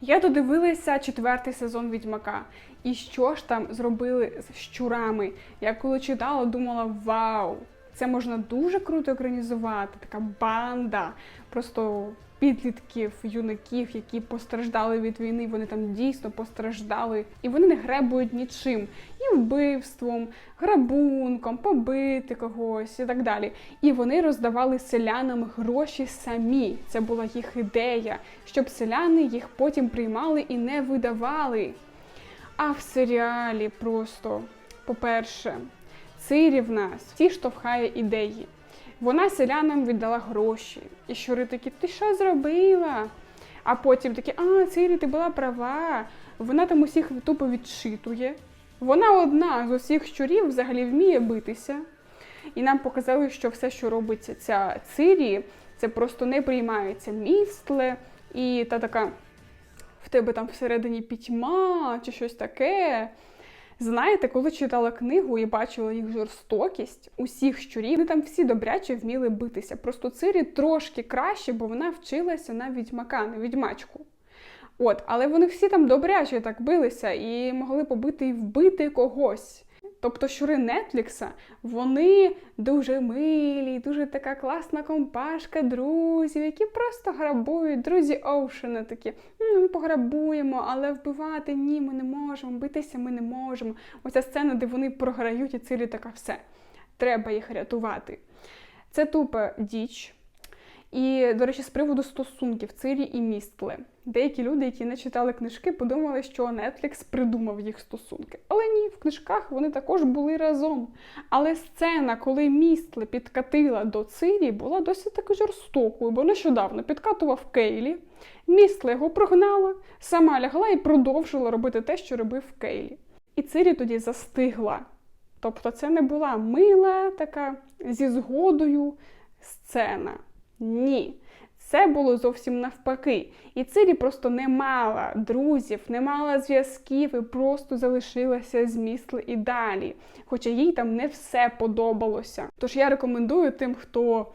Я додивилася четвертий сезон Відьмака. І що ж там зробили з щурами? Я коли читала, думала: вау! Це можна дуже круто екранізувати. Така банда просто підлітків, юнаків, які постраждали від війни. Вони там дійсно постраждали, і вони не гребують нічим. І вбивством, грабунком, побити когось і так далі. І вони роздавали селянам гроші самі. Це була їх ідея, щоб селяни їх потім приймали і не видавали. А в серіалі просто, по-перше, Цири в нас ті штовхає ідеї. Вона селянам віддала гроші. І щури такі, ти що зробила? А потім такі, а, Цирі, ти була права. Вона там усіх тупо відчитує. Вона одна з усіх щурів взагалі вміє битися. І нам показали, що все, що робиться ця Цирі, це просто не приймається містле, і та така в тебе там всередині пітьма чи щось таке. Знаєте, коли читала книгу і бачила їх жорстокість, усіх щурів, вони там всі добряче вміли битися. Просто Цирі трошки краще, бо вона вчилася на відьмака, на відьмачку. От, але вони всі там добряче так билися і могли побити і вбити когось. Тобто щури Нетлікса, вони дуже милі, дуже така класна компашка друзів, які просто грабують. Друзі Оушена такі, «М, ми пограбуємо, але вбивати ні, ми не можемо, битися ми не можемо. Оця сцена, де вони програють, і цілі така все. Треба їх рятувати. Це тупа діч. І, до речі, з приводу стосунків Цирі і Містле. Деякі люди, які не читали книжки, подумали, що Netflix придумав їх стосунки. Але ні, в книжках вони також були разом. Але сцена, коли Містле підкатила до Цирі, була досить таки жорстокою, бо нещодавно підкатував Кейлі. Містле його прогнала, сама лягла і продовжила робити те, що робив Кейлі. І Цирі тоді застигла. Тобто це не була мила така зі згодою сцена. Ні. Це було зовсім навпаки. І Цирі просто не мала друзів, не мала зв'язків і просто залишилася з місла і далі. Хоча їй там не все подобалося. Тож я рекомендую тим, хто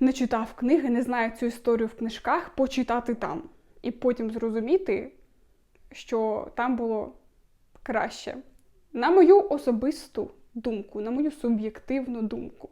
не читав книги, не знає цю історію в книжках, почитати там. І потім зрозуміти, що там було краще. На мою особисту думку, на мою суб'єктивну думку.